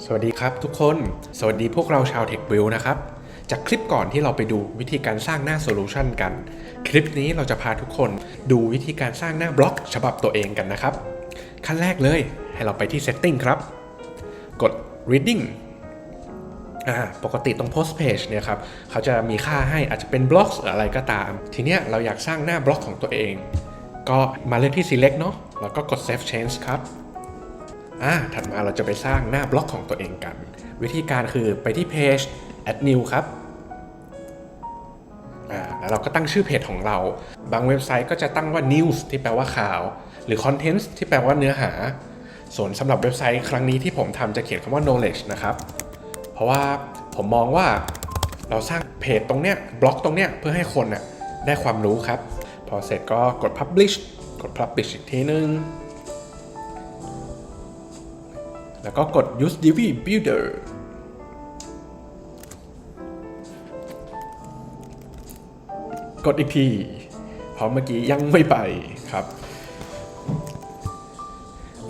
สวัสดีครับทุกคน สวัสดีพวกเราชาว Tech w i l นะครับ จากคลิปก่อนที่เราไปดูวิธีการสร้างหน้าโซลูชันกัน คลิปนี้เราจะพาทุกคนดูวิธีการสร้างหน้าบล็อก ฉบับตัวเองกันนะครับ ขั้นแรกเลยให้เราไปที่ Setting ครับ กด Reading อ่าปกติตรง Post Page เนี่ยครับเขาจะมีค่าให้อาจจะเป็นบล็อกหรืออะไรก็ตาม ทีเนี้ยเราอยากสร้างหน้าบล็อกของตัวเอง ก็มาเลือกที่ Select เนาะแล้วก็กด Save Change ครับ อ่าถัดมาเราจะไปสร้างหน้าบล็อกของตัวเองกัน วิธีการคือไปที่เพจ add new ครับอ่าแล้วเราก็ตั้งชื่อเพจของเรา บางเว็บไซต์ก็จะตั้งว่า news ที่แปลว่าข่าว หรือ contents ที่แปลว่าเนื้อหา ส่วนสำหรับเว็บไซต์ครั้งนี้ที่ผมทำจะเขียนคำว่า knowledge นะครับ เพราะว่าผมมองว่าเราสร้างเพจตรงเนี้ยบล็อกตรงเนี้ยเพื่อให้คนน่ะได้ความรู้ครับ พอเสร็จก็กด publish กด publish อีกทีนึง แล้วก็กด use div builder กดอีกที เพราะเมื่อกี้ยังไม่ไปครับ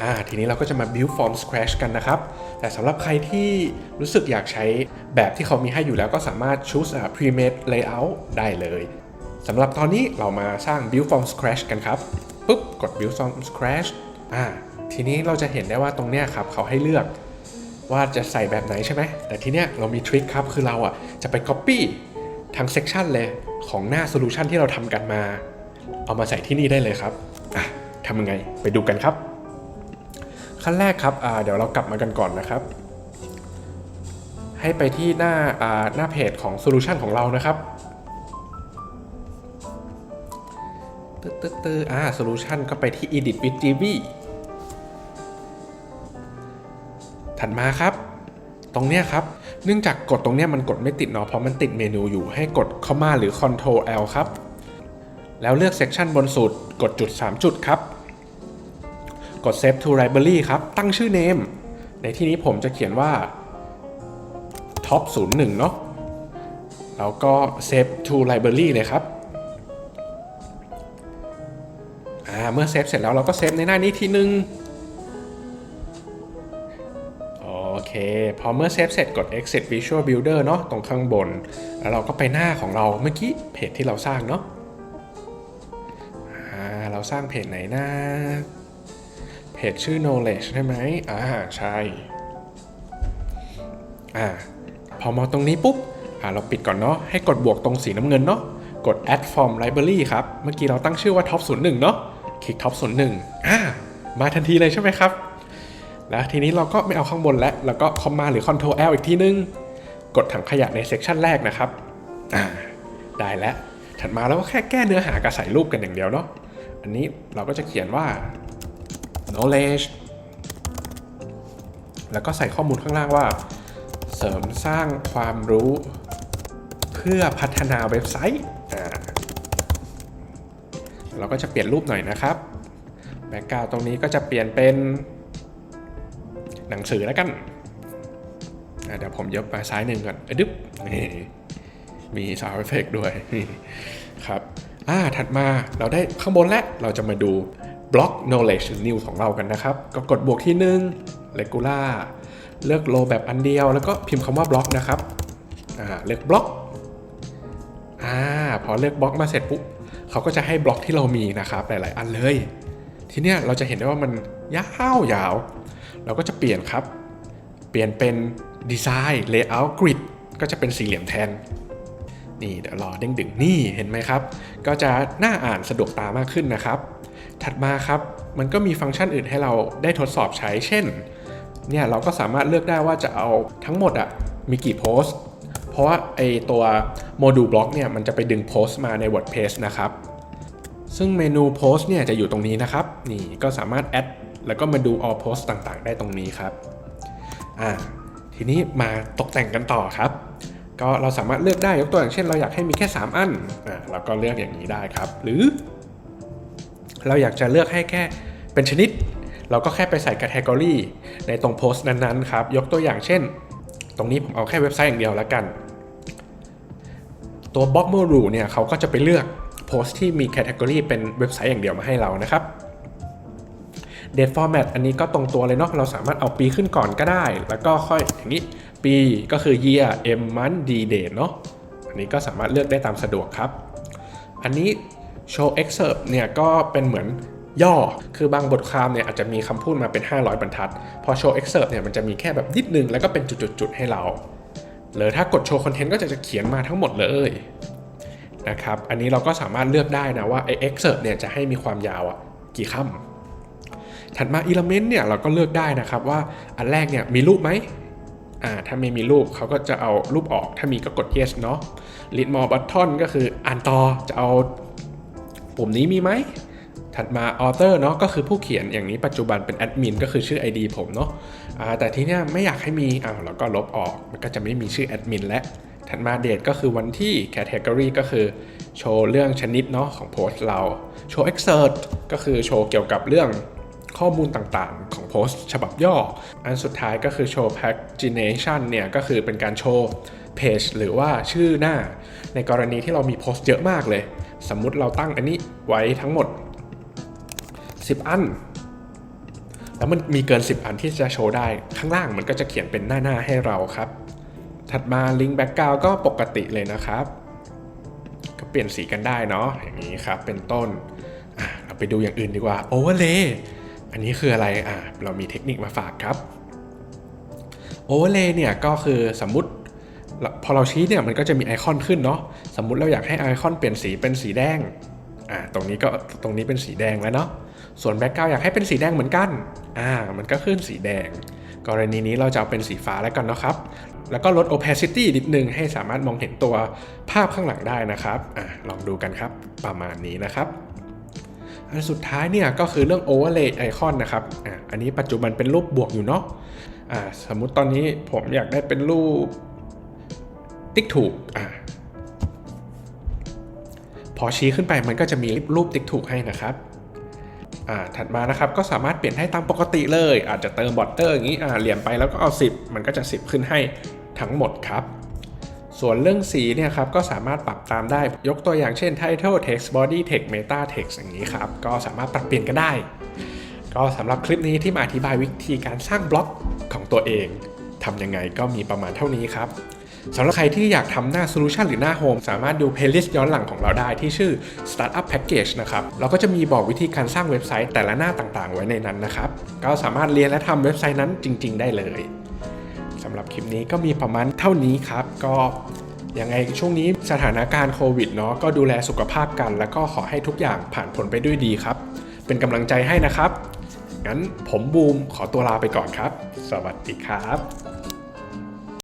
อ่าทีนี้เราก็จะมา build from scratch กันนะครับ แต่สำหรับใครที่รู้สึกอยากใช้แบบที่เขามีให้อยู่แล้วก็สามารถ choose a pre-made layout ได้เลยสำหรับตอนนี้เรามาสร้าง build from scratch กันครับปุ๊บกด build from scratch อ่า ทีนี้เราจะเห็นได้ว่าตรงเนี้ยครับเขาให้เลือกว่าจะใส่แบบไหนใช่ไหม แต่ทีเนี้ยเรามีทริคครับ คือเราอะจะไป copy ทั้ง section เลยของหน้า solution ที่เราทำกันมา เอามาใส่ที่นี่ได้เลยครับอะทำยังไงไปดูกันครับ ขั้นแรกครับอ่าเดี๋ยวเรากลับมากันก่อนนะครับ ให้ไปที่หน้าอ่าหน้าเพจของโซลูชันของเรานะครับตึ๊ดตึ๊ดตึ๊ดอ่าโซลูชันก็ไปที่ edit with gb ถัดมาครับ ตรงเนี้ยครับ เนื่องจากกดตรงเนี้ยมันกดไม่ติดเนาะเพราะมันติดเมนูอยู่ให้กด comma หรือ control l ครับ แล้วเลือก section บนสุดกดจุด 3 จุดครับ กด save to library ครับ ตั้งชื่อ name ในที่นี้ผมจะเขียนว่า top 01เนาะแล้วก็ save to library เลยครับอ่าเมื่อเซฟเสร็จแล้วเราก็เซฟในหน้านี้ทีนึง โอเค พอเมื่อเซฟเสร็จกด exit visual builder เนาะตรงข้างบน แล้วเราก็ไปหน้าของเราเมื่อกี้เพจที่เราสร้างเนาะเราสร้างเพจไหนหนะเพจชื่อ knowledge ใช่ไหมอ่าใช่อ่าพอมาตรงนี้ปุ๊บอ่าเราปิดก่อนเนาะให้กดบวกตรงสีน้ำเงินเนาะกด add from library ครับ เมื่อกี้เราตั้งชื่อว่า top 01เนาะคลิก top 01อ่ามาทันทีเลยใช่ไหมครับ แล้วทีนี้เราก็ไม่เอาข้างบนแล้วแล้วก็ comma หรือ control L อีกทีนึง กดถังขยะในเซกชันแรกนะครับได้แล้วถัดมาเราก็แค่แก้เนื้อหากับใส่รูปกันอย่างเดียวเนาะอันนี้เราก็จะเขียนว่า knowledge แล้วก็ใส่ข้อมูลข้างล่างว่า เสริมสร้างความรู้ เพื่อพัฒนาเว็บไซต์เราก็จะเปลี่ยนรูปหน่อยนะครับแบ็กกราวตรงนี้ก็จะเปลี่ยนเป็น หนังสือแล้วกันเดี๋ยวผมยกมาซ้ายหนึ่งก่อนอดึ๊บนี่มีซาวด์เอฟเฟกด้วยครับอ่าถัดมาเราได้ข้างบนแล้ว เราจะมาดูบล็อก knowledge new ของเรากันนะครับ ก็กดบวกที่หนึ่ง regular เลือกโลแบบอันเดียว แล้วก็พิมพ์คำว่าบล็อกนะครับอ่าเลือกบล็อกอ่าพอเลือกบล็อกมาเสร็จปุ๊บเขาก็จะให้บล็อกที่เรามีนะครับ หลาย ๆ อันเลย ทีเนี้ยเราจะเห็นได้ว่ามันยาวยาว เราก็จะเปลี่ยนครับ เปลี่ยนเป็นดีไซน์ layout grid ก็จะเป็นสี่เหลี่ยมแทน นี่เดี๋ยวรอเด้งดึงนี่เห็นไหมครับ ก็จะน่าอ่านสะดวกตามากขึ้นนะครับ ถัดมาครับมันก็มีฟังก์ชันอื่นให้เราได้ทดสอบใช้ เช่น เนี่ยเราก็สามารถเลือกได้ว่าจะเอาทั้งหมดอะมีกี่โพสต์ เพราะว่าไอตัวโมดูลบล็อกเนี่ยมันจะไปดึงโพสต์มาใน WordPress นะครับ ซึ่งเมนูโพสต์เนี่ยจะอยู่ตรงนี้นะครับ นี่ก็สามารถแอด แล้วก็มาดู all post ต่างๆ ได้ตรงนี้ครับอ่าทีนี้มาตกแต่งกันต่อครับ ก็เราสามารถเลือกได้ยกตัวอย่างเช่น เราอยากให้มีแค่ 3 อันอ่าเราก็เลือกอย่างนี้ได้ครับ หรือ เราอยากจะเลือกให้แค่เป็นชนิด เราก็แค่ไปใส่ category ในตรงโพสต์นั้นๆครับยกตัวอย่างเช่น ตรงนี้ผมเอาแค่เว็บไซต์อย่างเดียวแล้วกันตัว b o x m o r u เนี่ยเขาก็จะไปเลือกโพสต์ที่มี category เป็นเว็บไซต์อย่างเดียวมาให้เรานะครับ date format อันนี้ก็ตรงตัวเลยเนาะเราสามารถเอาปีขึ้นก่อนก็ได้ แล้วก็ค่อยอย่างนี้ปีก็คือ year m month d date เนาะอันนี้ก็สามารถเลือกได้ตามสะดวกครับ อันนี้ show excerpt เนี่ยก็เป็นเหมือนย่อ คือบางบทความเนี่ยอาจจะมีคำพูดมาเป็น 500 บรรทัด พอ show excerpt เนี่ยมันจะมีแค่แบบนิดนึงแล้วก็เป็นจุดๆให้เราหรือถ้ากด show content ก็จะจะเขียนมาทั้งหมดเลยนะครับ อันนี้เราก็สามารถเลือกได้นะว่าไอ้ excerpt เนี่ยจะให้มีความยาวอะกี่คำ ถัดมา element เนี่ยเราก็เลือกได้นะครับว่าอันแรกเนี่ยมีรูปไหมอ่าถ้าไม่มีรูปเขาก็จะเอารูปออกถ้ามีก็กด yes เนาะ read more button ก็คืออ่านต่อจะเอาปุ่มนี้มีไหม ถัดมา author เนาะก็คือผู้เขียนอย่างนี้ปัจจุบันเป็น admin ก็คือชื่อ ID ผมเนาะอ่าแต่ที่เนี้ยไม่อยากให้มีอ่าเราก็ลบออกมันก็จะไม่มีชื่อ admin และถัดมา date ก็คือวันที่ category ก็คือโชว์เรื่องชนิดเนาะของโพสต์เรา โชว์ excerpt ก็คือโชว์เกี่ยวกับเรื่อง ข้อมูลต่างๆ ของโพสต์ฉบับย่อ อันสุดท้ายก็คือโชว์ pagination เนี่ยก็คือเป็นการโชว์เพจหรือว่าชื่อหน้า ในกรณีที่เรามีโพสต์เยอะมากเลย สมมุติเราตั้งอันนี้ไว้ทั้งหมด 10 อัน แล้วมันมีเกิน 10 อันที่จะโชว์ได้ ข้างล่างมันก็จะเขียนเป็นหน้าๆให้เราครับ ถัดมา Link Background ก็ปกติเลยนะครับ ก็เปลี่ยนสีกันได้เนาะอย่างนี้ครับเป็นต้นเราไปดูอย่างอื่นดีกว่า Overlay อั อันนี้คืออะไรอะเรามีเทคนิคมาฝากครับ Overlay เนี่ยก็คือสมมติพอเราชี้เนี่ยมันก็จะมีไอคอนขึ้นเนาะสมมุติเราอยากให้ไอคอนเปลี่ยนสีเป็นสีแดงอ่าตรงนี้ก็ตรงนี้เป็นสีแดงแล้วเนาะส่วนแบ็กกราวอยากให้เป็นสีแดงเหมือนกันอ่ามันก็ขึ้นสีแดง กรณีนี้เราจะเอาเป็นสีฟ้าแล้วกันนะครับ แล้วก็ลด opacity นิดนึงให้สามารถมองเห็นตัวภาพข้างหลังได้นะครับอ่าลองดูกันครับประมาณนี้นะครับ อันสุดท้ายเนี่ยก็คือเรื่อง overlay icon นะครับอ่าอันนี้ปัจจุบันเป็นรูปบวกอยู่เนาะอ่าสมมุติตอนนี้ผมอยากได้เป็นรูปติ๊กถูกอ่าพอชี้ขึ้นไปมันก็จะมีรูปติ๊กถูกให้นะครับถัดมานะครับก็สามารถเปลี่ยนให้ตามปกติเลย อาจจะเติมบอตเตอร์อย่างนี้เหลี่ยมไปแล้วก็เอา 10 มันก็จะ 10 ขึ้นให้ทั้งหมดครับ ส่วนเรื่องสีเนี่ยครับก็สามารถปรับตามได้ยกตัวอย่างเช่น title text body text meta text อย่างนี้ครับ ก็สามารถปรับเปลี่ยนกันได้ ก็สำหรับคลิปนี้ที่มาอธิบายวิธีการสร้างบล็อกของตัวเองทำยังไงก็มีประมาณเท่านี้ครับสำหรับใครที่อยากทำหน้า Solution หรือหน้า Home สามารถดู playlist ย้อนหลังของเราได้ที่ชื่อ Startup Package นะครับ เราก็จะมีบอกวิธีการสร้างเว็บไซต์แต่ละหน้าต่างๆ ไว้ในนั้นนะครับ ก็สามารถเรียนและทำเว็บไซต์นั้นจริง ๆ ได้เลยำหรับคลิปนี้ก็มีประมาณเท่านี้ครับ ก็ยังไงช่วงนี้สถานการณ์โควิดเนาะก็ดูแลสุขภาพกัน แล้วก็ขอให้ทุกอย่างผ่านผลไปด้วยดีครับ เป็นกำลังใจให้นะครับ งั้นผมบูมขอตัวลาไปก่อนครับ สวัสดีครับ